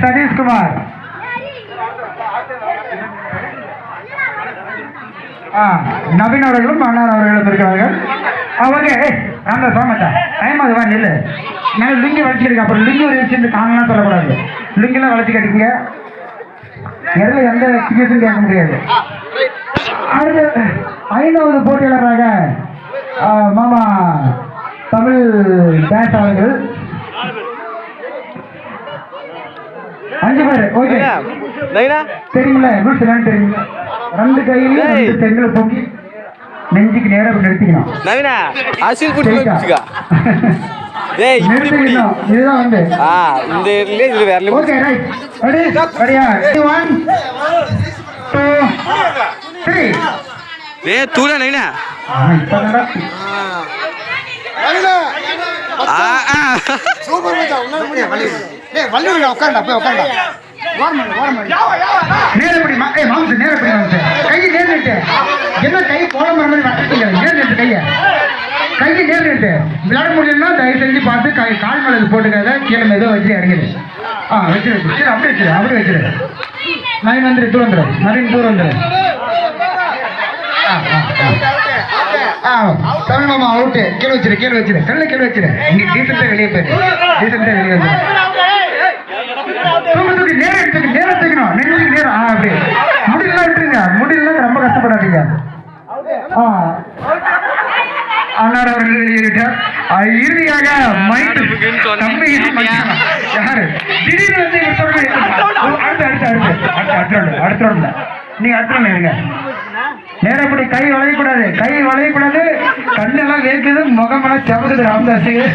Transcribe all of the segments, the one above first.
சதீஷ்குமார். ஆ நவீன் அவர்களும் மன்னார் அவர்களும் இருக்கிறார்கள். அவங்க அந்த சோமத்தா. டைம் அதுவா நில்லு. நான் வளர்ச்சி வளர்ச்சிருக்கேன் அப்புறம் லிங்கு ஒரு வச்சு காணலாம் சொல்லக்கூடாது. லிங்கெல்லாம் வளர்ச்சி கிடைக்குங்க. இடையில எந்த எக்ஸ்கியூஸும் கேட்க முடியாது. அடுத்து ஐந்தாவது போட்டியாளராக மாமா தமிழ் டான்ஸ் அவர்கள் அஞ்சு பேர் ஓகே நைனா தெரியுமில்ல ரூல்ஸ் என்னன்னு தெரியுமில்ல ரெண்டு ஏய். ரெண்டு செங்கலை பொங்கி நெஞ்சுக்கு நேரா நிறுத்திக்கணும் நவீனா அசில் குட்டி? வச்சுக்கா டேய் இப்படி இப்படி இதுதான் வந்து. ஆ இந்த இதுல இது வேற ஓகே ரைட் ரெடி ரெடியா ஒன் டூ த்ரீ டேய் தூள நவீனா இப்போதான் ஆ ஆ. சூப்பர் மச்சான். உன்னால முடியும் வள்ளி. டேய் வள்ளி போய் உட்கார்ந்தா வாரமணி வாரமணி நேரப்படி மா ஏய் மாம்சு நேரப்படி மாம்சு. கையை நேர் நிட்டு என்ன கை கோலம் வர மாதிரி வட்டீங்க நேர் நிட்டு கையை. நிட்டு விளையாட முடியலன்னா தயவு செஞ்சு பார்த்து கை கால் மேலே போட்டுக்காத. கீழே மெதுவா வச்சு இறங்கிடு. ஆ வச்சிரு சரி அப்படியே வச்சிரு அப்படியே வச்சிரு நவீன் வந்துரு தூரம் நவீன் தூரம் வந்துரு ஆ, ஆ ஆ. தமிழ் மாமா அவுட்டு கீழே வச்சிரு கீழே வச்சிரு. கல்ல கீழே வச்சிரு. இங்க டீசெண்டா வெளியே போயிரு. டீசெண்டா வெளியே வந்து தூக்கு நேரம் எடுத்துக்கு நேரம் எடுத்துக்கணும். நெஞ்சுக்கு நேரம். ஆ அப்படி. முடியலாம் விட்டுருங்க. முடியலாம் ரொம்ப கஷ்டப்படாதீங்க. ஆ. அன்னார் அவர்கள் வெளியிட்டார் இறுதியாக மைண்ட் தம்பி யாரு? திடீர்னு வந்து அடுத்த அடுத்த அடுத்த. அடுத்து அடுத்த அடுத்த round. நீங்க அடுத்த round இருங்க. நேரப்படி கை வளையக்கூடாது. கை வளையக்கூடாது. கண்ணெல்லாம் வேர்க்குது முகமெல்லாம் செவக்குது ராமதாஸுக்கு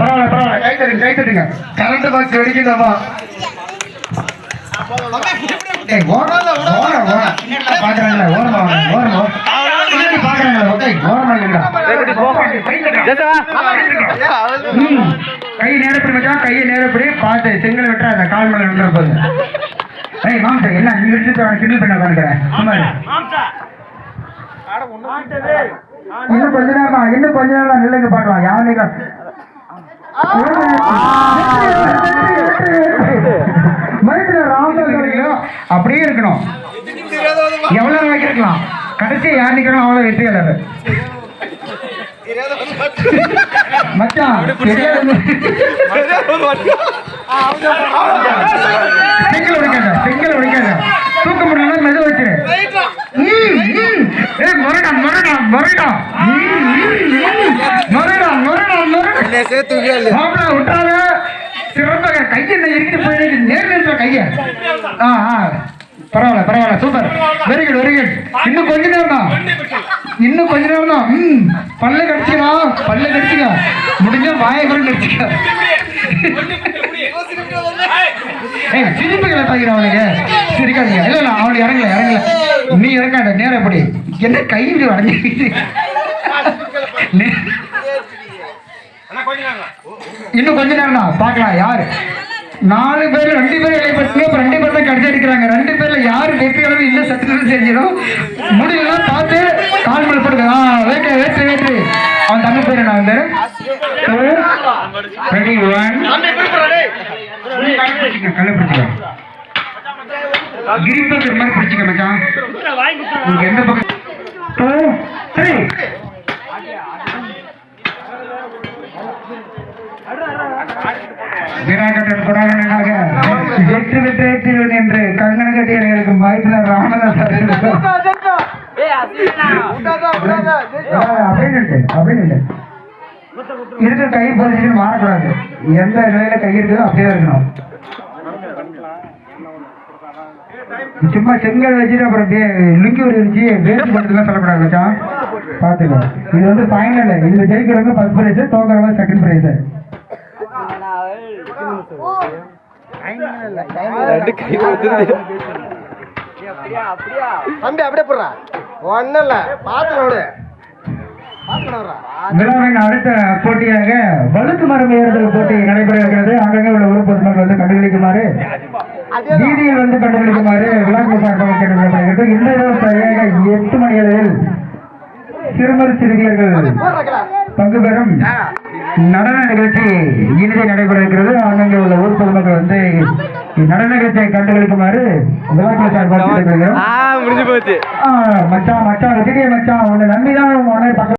பரவாயில்ல பரவாயில்ல. கை தட்டுங்க கை தட்டுங்க. Current box வெடிக்குதாமா. கை நேரப்படி கையை நேரப்படி பார்த்து செங்கல் வெட்டுறாத கால் மேல விட்டுற போது ஏய் மாம்சா என்ன நீ விட்டு கிண்டல் பண்ண உட்காந்துக்கிறேன் இரு. இன்னும் கொஞ்ச நேரம் தான், இன்னும் கொஞ்ச நேரம் தான் நில்லுங்க பார்க்கலாம் யானைங்க மைத்துல ராமதாஸ் அப்படியே இருக்கணும் எவ்வளவு நேரம் வைக்கலாம் கடைசி யார் நிக்கணும் அவ்வளவு வெற்றியாளர் மச்சான் தெரியாது செங்கல் உடைக்காத செங்கல் உடைக்காத தூக்க முடியல மெது வச்சிரு. ம், ம். ஏய் முரடா முரடா முரடா. ம், ம், ம். முரடா முரடா முரடா. சேர்த்து மாப்பிள விட்டாத சிறப்பாக கையை என்ன இறுக்கிட்டு போயிருக்கு நேர் நின்ற கையை. ஆ ஆ. பரவாயில்ல பரவாயில்ல. Super. Very good very good இன்னும் கொஞ்ச நேரம் தான். இன்னும் கொஞ்ச நேரம் தான். ம். பல்ல கடிச்சிக்கா பல்ல கடிச்சிக்கா முடிஞ்சா வாயை கூட கடிச்சிக்கா ஏய் சிரிப்புகளை தாக்கிறேன் அவனுக்கு. சிரிக்காதீங்க. இல்ல இல்ல அவனுக்கு இறங்கல இறங்கல. நீ இறங்காத நேரம் எப்படி என்ன கை இப்படி வளைஞ்சிக்கிட்டு நே- இன்னும் கொஞ்ச நேரம் தான் பார்க்கலாம் யாரு? நாலு பேர் ரெண்டு பேர் இடைப்பட்டு இப்ப ரெண்டு பேர் தான் கடிச்சு அடிக்கிறாங்க. ரெண்டு பேர்ல யாரு வெற்றியாளர் இன்னும் சத்து செஞ்சிடும்? முடியலாம் பார்த்து கால் மேல போடுங்க. ஆ வேட்டு வேட்டு வேட்டு. அவன் தம்பி பேர் என்ன வந்து ரெடி ஒன் கல்ல பிடிச்சிக்க கிரிப்பர் மாதிரி பிடிச்சிக்க மச்சான். உங்க எந்த பக்கம்? டூ த்ரீ வீராங்கட்டன் குடாகனாக வெற்றி வெற்றி வெற்றிகள் என்று கங்கண கட்டியர்களுக்கு வாய்ப்புல ராமதாஸ் அப்படின்னு இல்லை, அப்படின்னு இல்லை. இருக்கிற கை பொசிஷன் மாறக்கூடாது. எந்த நிலையில கை இருக்குதோ அப்படியே இருக்கணும். சும்மா செங்கல் வச்சுட்டு அப்புறம் அப்படியே லுங்கி ஒரு இருந்துச்சு வேஸ்ட் பண்ணுறதுலாம் சொல்லக்கூடாது மச்சான். பார்த்துக்கோ. இது வந்து ஃபைனல் இதுல ஜெயிக்கிறவங்க ஃபர்ஸ்ட் ப்ரைஸ் தோக்கிறவங்க செகண்ட் ப்ரைஸ் அப்படியே போடுறா. ஒன்னும் இல்ல. விடுறா விழாவின் அடுத்த போட்டியாக வழுக்கு மரம் ஏறுதல் போட்டி நடைபெற இருக்கிறது. அங்கங்கே உள்ள ஊர் பொதுமக்கள் வந்து கண்டுகளிக்குமாறு வீதியில் வந்து கண்டுகளிக்குமாறு விழாக்கு சார்பாக கேட்டுக்கொள்ளப்படுகிறது. இந்த இரவு சரியாக எட்டு மணி அளவில் சிறுவர் சிறுமியர்கள் போடுறா பங்கு பெறும் நடன நிகழ்ச்சி இனிதே நடைபெற இருக்கிறது. அங்கங்கே உள்ள ஊர் பொதுமக்கள் வந்து நடன நிகழ்ச்சியை கண்டுகளிக்குமாறு விழாக்குழு சார்பாக கேட்டுக்கொள்கிறோம். ஆ முடிஞ்சு போச்சு. ஆ, மச்சான் மச்சான் விஜய் மச்சான் உன்னை நம்பிதான் உன் மகனை பக்கம்